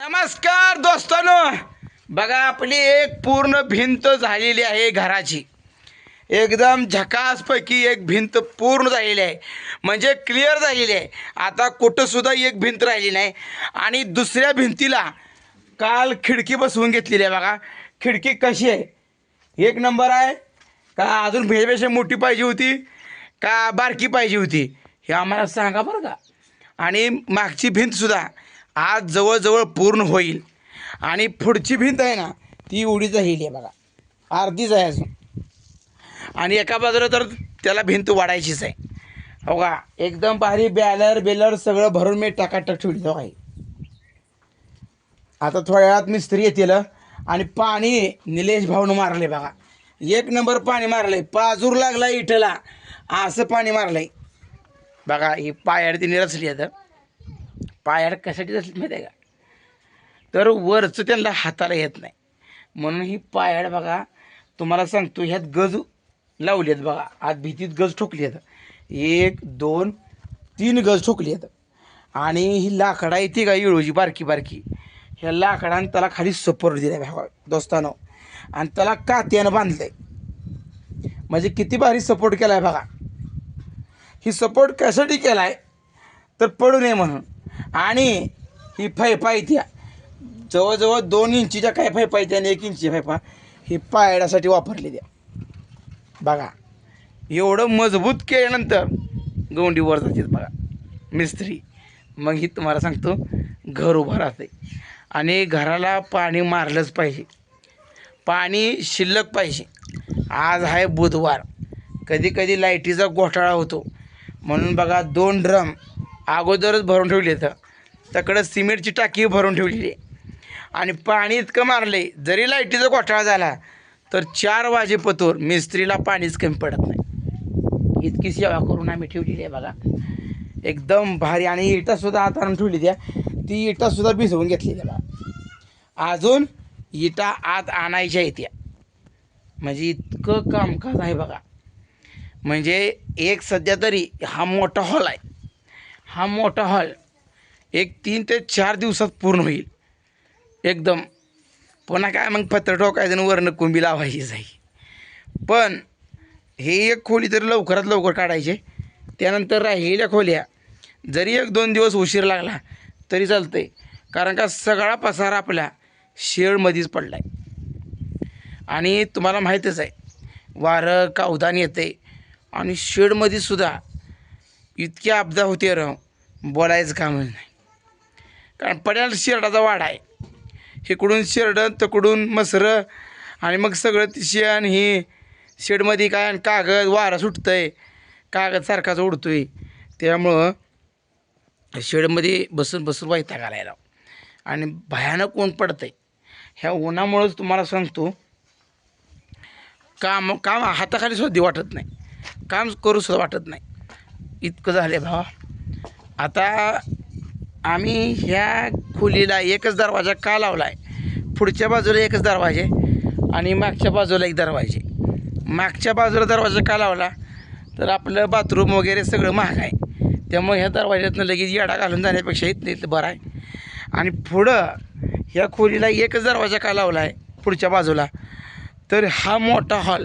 नमस्कार दोस्तानो. बघा आपली एक पूर्ण भिंत झालेली आहे घराची. एकदम झकासपैकी एक भिंत पूर्ण झालेली आहे. म्हणजे क्लिअर झालेली आहे. आता कुठंसुद्धा एक भिंत राहिली नाही. आणि दुसऱ्या भिंतीला काल खिडकी बसवून घेतलेली आहे बघा. खिडकी कशी आहे? एक नंबर आहे. का अजून भेजपेक्षा मोठी पाहिजे होती? का बारकी पाहिजे होती? हे आम्हाला सांगा बरं का. आणि मागची भिंतसुद्धा आज जवळजवळ पूर्ण होईल. आणि पुढची भिंत आहे ना ती उडीच राहिली आहे बघा. अर्धीच आहे अजून. आणि एका बाजूला तर त्याला भिंत वाढायचीच आहे. हो का? एकदम भारी बॅलर बेलर सगळं भरून मी टाकाटक ठेवली हो काही आता थोड्या वेळात मिस्त्री येतील आणि पाणी निलेश भाऊनं मारले बघा. एक नंबर पाणी मारलंय. पाजूर लागला इटला. असं पाणी मारलंय. बघा ही पायाड तिने रचली आता पायाड कशासाठी असली माहिती आहे का? तर वरचं त्यांना हाताला येत नाही. म्हणून ही पायाड बघा तुम्हाला सांगतो ह्यात गज लावली आहेत बघा. आत भीतीत गज ठोकली आहेत एक दोन तीन गज ठोकली आहेत आणि ही लाकडा येते का इळूची बारकी बारकी. ह्या लाकडानं त्याला खाली सपोर्ट दिला भावा दोस्तानो. आणि त्याला कात्यानं बांधलं आहे म्हणजे किती भारी सपोर्ट केला आहे बघा. ही सपोर्ट कशासाठी केला आहे तर पडू नये म्हणून. आणि ही फैफा इथे जवळजवळ दोन इंचीच्या काय फैफा इथे आणि एक इंची फैफा ही पायड्यासाठी वापरली द्या बघा एवढं मजबूत केल्यानंतर गोंडीवर जाते बघा. मिस्त्री मग ही तुम्हाला सांगतो घर उभं राहते आणि घराला पाणी मारलंच पाहिजे. पाणी शिल्लक पाहिजे. आज आहे बुधवार. कधी कधी लाईटीचा घोटाळा होतो. म्हणून बघा दोन ड्रम अगोदरच भरून ठेवली तर त्याकडं सिमेंटची टाकी भरून ठेवलेली. आहे आणि पाणी इतकं मारले जरी लाईटीचा घोटाळा झाला तर चार वाजेपतोर मिस्त्रीला पाणीच कमी पडत नाही. इतकी सेवा करून आम्ही ठेवलेली आहे बघा. एकदम भारी. आणि इटासुद्धा आत आणून ठेवली त्या ती इटासुद्धा भिजवून घेतलेली आहे बघा. अजून इटा आत आणायच्या येत्या म्हणजे इतकं कामकाज आहे बघा. म्हणजे एक सध्या तरी हा मोठा हॉल आहे. हा मोठा हॉल एक तीन ते चार दिवसात पूर्ण होईल. एकदम. पुन्हा काय मग पत्र ठोकायचं आणि वरनं कुंभी लावायची जाई. पण हे एक खोली तरी लवकरात लवकर काढायचे. त्यानंतर राहिलेल्या खोल्या जरी एक दोन दिवस उशीर लागला तरी चालतंय. कारण का सगळा पसारा आपला शेडमध्येच पडला आहे आणि तुम्हाला माहीतच आहे वारं कावदान येते आणि शेडमध्ये सुद्धा इतकी आपदा होते र बोलायचं काम नाही. कारण पड्याला शेरडाचा वाडा आहे. इकडून शेरडं तकडून मसरं आणि मग सगळं ती शेण ही शेडमध्ये काय आणि कागद वारा सुटतं आहे कागद सारखाच आहे त्यामुळं शेडमध्ये बसून बसून वैताग घालायला आणि भयानक ऊन पडतं आहे ह्या उन्हामुळंच तुम्हाला सांगतो काम काम हाताखाली सुद्धा वाटत नाही. काम करू सुद्धा वाटत नाही. इतकं झालं भावा. आता आम्ही ह्या खोलीला एकच दरवाजा का लावला आहे पुढच्या बाजूला एकच दरवाजे आणि मागच्या बाजूला एक दरवाजे. मागच्या बाजूला दरवाजा का लावला? तर आपलं बाथरूम वगैरे सगळं महाग आहे. त्यामुळे ह्या दरवाज्यातनं लगेच येडा घालून जाण्यापेक्षा इथं इथं बरं आहे. आणि पुढं ह्या खोलीला एकच दरवाजा का लावला आहे पुढच्या बाजूला. तर हा मोठा हॉल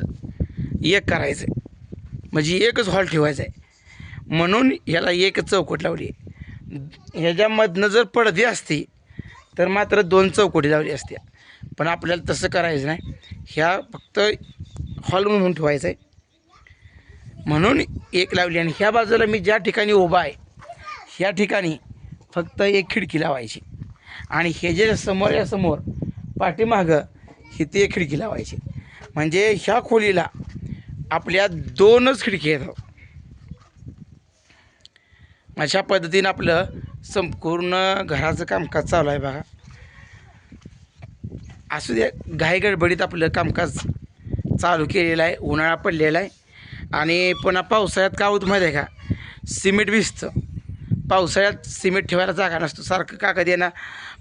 एक करायचा आहे म्हणजे एकच हॉल ठेवायचा आहे म्हणून ह्याला एक चौकट लावली. ह्याच्यामधनं जर पडदी असती तर मात्र दोन चौकटी लावली असत्या पण आपल्याला तसं करायचं नाही. ह्या फक्त हॉल म्हणून ठेवायचं आहे म्हणून एक लावली आणि ह्या बाजूला मी ज्या ठिकाणी उभा आहे ह्या ठिकाणी फक्त एक खिडकी लावायची. आणि हे जे समोर या समोर पाठीमागं इथे एक खिडकी लावायची. म्हणजे ह्या खोलीला आपल्या दोनच खिडकी आहेत. अशा पद्धतीनं आपलं संपूर्ण घराचं कामकाज चालू आहे बघा. असू द्या घाई गडबडीत आपलं कामकाज चालू केलेलं आहे उन्हाळा पडलेला आहे. आणि पुन्हा पावसाळ्यात का होतं माहिती आहे का? सिमेंट भिजतं. पावसाळ्यात सिमेंट ठेवायला जागा नसतो. सारखं कागद येणार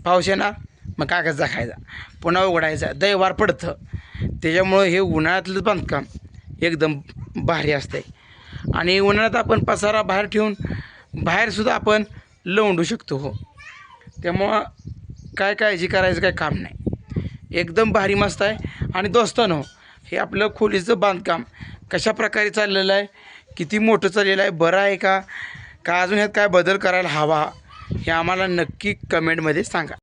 पाऊस येणार मग कागद जाखायचा पुन्हा उघडायचा. दैवार पडतं. त्याच्यामुळं हे उन्हाळ्यातलं बांधकाम एकदम भारी असते आणि उन्हाळ्यात आपण पसारा बाहेर ठेवून बाहेरसुद्धा आपण लवंडू शकतो हो. त्यामुळं काय काळजी करायचं काय काम नाही. एकदम भारी मस्त आहे. आणि दोस्तानो हे आपलं खोलीचं बांधकाम कशा प्रकारे चाललेलं आहे? किती मोठं चाललेलं आहे? बरं आहे का? का अजून ह्यात काय बदल करायला हवा? हे आम्हाला नक्की कमेंटमध्ये सांगा.